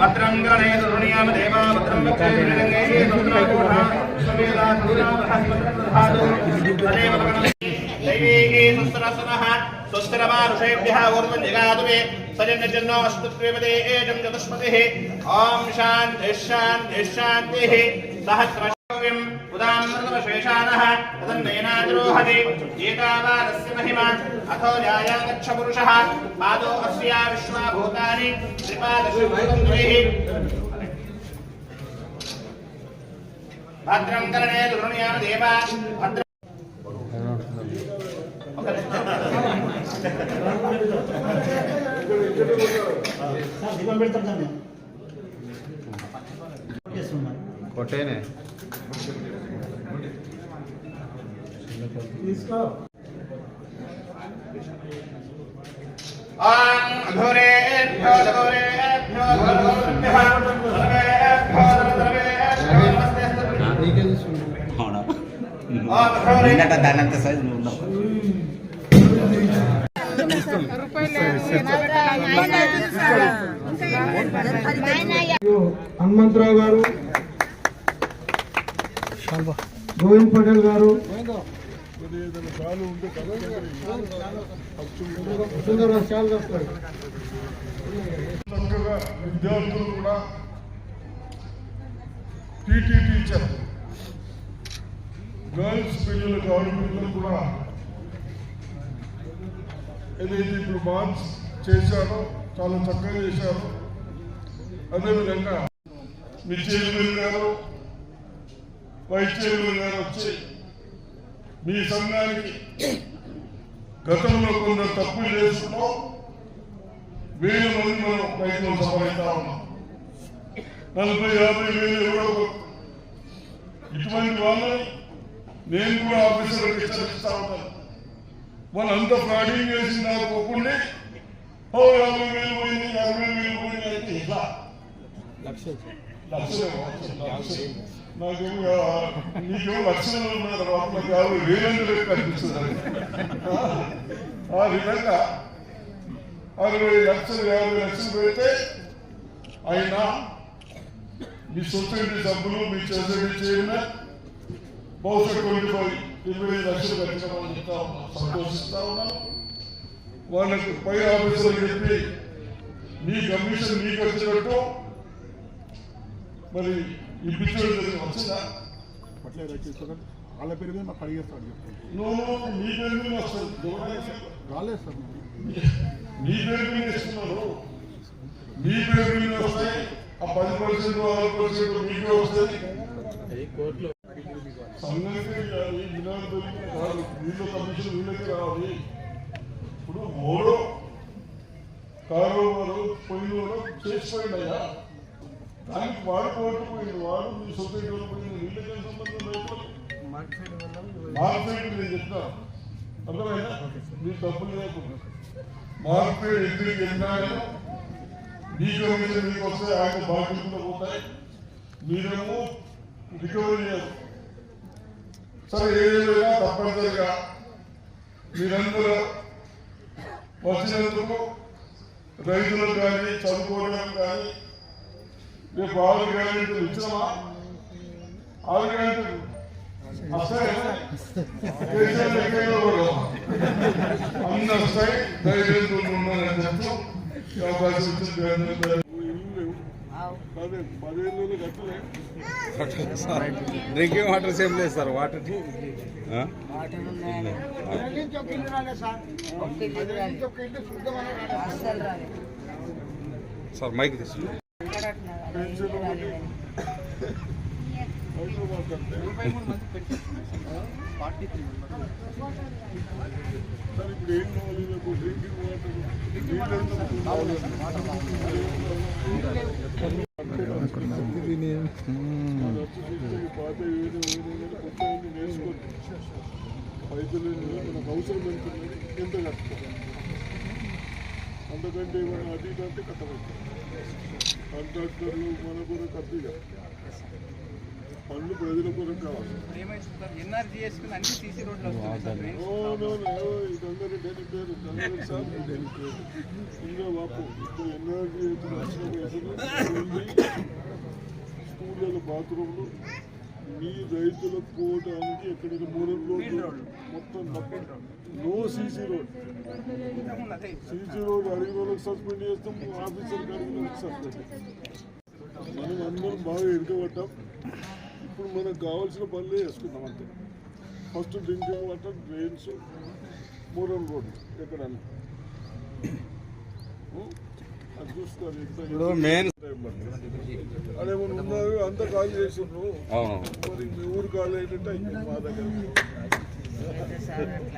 भद्रं गणेशुर्णियाम देवा, भद्रं वक्त्रैर्गङ्गैः सुत्रकोटा समेदा सुरावहस्मत्रधातु तदेव दैवेः संसरसनः स्वस्तिरमानुषेभ्यः ऊर्ध्वं जगादुवे सजन्यजन्नो अस्तुत्वेपदे एजं चतुष्पतिः, ॐ शान्तिः शान्तिः शान्तिः। सहस्र उदामृतमशेषानः तदन्नयनाद्रोहति एतावानस्य महिमा। మహిమ అథో జాయాగచ్చ పురుషः పాదో అస్యా విశ్వాభూతాని త్రిపాదశుభూతంద్వైः భద్రం కరణే దుర్ణయామ దేవ భద్రం దీపం పెడతాం సార్ మేము చేస్తున్నాం కొట్టేనే తీసుకో ఆం అఘోరేభ్యో ఘోరేభ్యో ఘోరేభ్యః సర్వేభ్యో సర్వేభ్యో నమస్తే అవునా ఓం అఘోరే నిన్నట దానంత సైజు నువ్వు ఉన్నావు హనుమంతరావు గారు గోవింద్ పటేల్ గారు విద్యార్థులు కూడా టీటీ టీచర్ గర్ల్స్ పిల్లలకు గవర్నమెంట్లు కూడా ఏదైతే ఇప్పుడు మార్క్స్ చేశారో చాలా చక్కగా చేశారు అదేవిధంగా మీ చైర్మన్ గారు వైస్ చైర్మన్ గారు వచ్చి మీ సంఘానికి గతంలో కొందరు తప్పులు చేసుకున్నాం వేల మంది మనం రైతులు సంపాదిస్తా ఉన్నాం. నలభై యాభై వేలు ఎవరో ఇటువంటి వాళ్ళని నేను కూడా ఆఫీసర్కి హెచ్చరిస్తా ఉంటాను. వాళ్ళంతా ఫ్రాడింగ్ చేసిన నాకు ఒప్పుండి ఓ యాభై వేలు పోయింది యాభై వేలు పోయింది అయితే ఇలా. లక్షలు నాకు నీకేమో లక్షలు ఉన్నాయి తర్వాత నాకు యాభై వేలు రేపు కనిపిస్తుంది ఆ విధంగా అరవై లక్షలు యాభై లక్షలు పెడితే అయినా మీ సొసైటీ సభ్యులు మీ చేసేది చైర్మన్ బహుశా ట్వంటీ ఫైవ్ ఇరవై లక్షలు కట్టినామని చెప్తా ఉన్నాం సంతోషిస్తా ఉన్నాం వాళ్ళకి పై ఆఫీసర్లు చెప్పి మీ కమిషన్ మీకు వచ్చినట్టు మరి ఇప్పించడం వచ్చిందా వాళ్ళ పేరు మీద మాకు అడిగేస్తాడు రాలేదు సార్. మీ పేరు మీద ఇస్తున్నారు మీ పేరు మీద వస్తాయి ఆ పది పర్సెంట్ ఆరు పర్సెంట్ మీకే వస్తుంది సంఘానికి కాదు. వీళ్ళ కమిషన్ వీళ్ళకి రావాలి. ఇప్పుడు మూడో కారోబారు పోయిన చేసిపోయినాయా దానికి వాడు కోర్టు పోయింది వాడు మీ సొసైటీ వాళ్ళు పోయింది వీళ్ళకి సంబంధం మార్కెట్ నేను చెప్తా అర్థమైనా మీ తప్పులు లేకుండా. మార్కెట్ ఎందుకు వెళ్ళినాయో మీ కమిషన్ మీకు వస్తే ఆయన బాధ్యతలు పోతాయి. మీరేమో రికవరీ చేయరు. సరే ఏదైనా తప్పనిసరిగా మీరందరూ వచ్చినందుకు రైతులకు కానీ చదువుకోవడానికి కానీ రేపు ఆరు గ్యారెంటీలు వస్తాయి అన్ని వస్తాయి. ధైర్యంతో ఉన్నారని చెప్తూ అవకాశం కట్టలే. డ్రింకింగ్ వాటర్ సేమ్ లేదు సార్ వాటర్ సార్. మైక్ తీసు పెన్షన్ రైతులు మనకు అవసరం ఎంత ఎంత కట్టుకోవాలి? అంతకంటే ఏమైనా అటు ఇటు అంటే కట్టవచ్చు కాంట్రాక్టర్లు మన కూడా కప్పిగా పనులు ప్రజల కొరకు కావాలి. ఏమైతుంది సార్ ఎన్ఆర్జీఎస్ కింద అన్ని సీసీ రోడ్లు వస్తున్నాయి sir main oh, no, no, oh, ఇదందరూ డెని పేరు ఇదందరూ సార్. ఇంకా బాపు ఇప్పుడు ఉంది. స్కూళ్ళలో బాత్రూమ్లు మీ రైతులకు పోవడానికి ఎక్కడైనా మూడు రోడ్లు మొత్తం no CC road. CC road అడిగిన వాళ్ళకి సస్పెండ్ చేస్తాం ఆఫీసర్ అడిగిన వాళ్ళకి సస్పెండ్ మనం అందరం బాగా ఇరుకబట్టాం ఇప్పుడు మనకు కావాల్సిన పనులే చేసుకుందాం అంతే. ఫస్ట్ డ్రింకింగ్ వాటర్ డ్రైన్స్ మూరం రోడ్ ఎక్కడన్నా. ఇప్పుడు మెయిన్ ఉన్నారు అంతా ఖాళీ చేసిండ్రు. మరి మీ ఊరు అయినట్టు అయింది మా దగ్గర.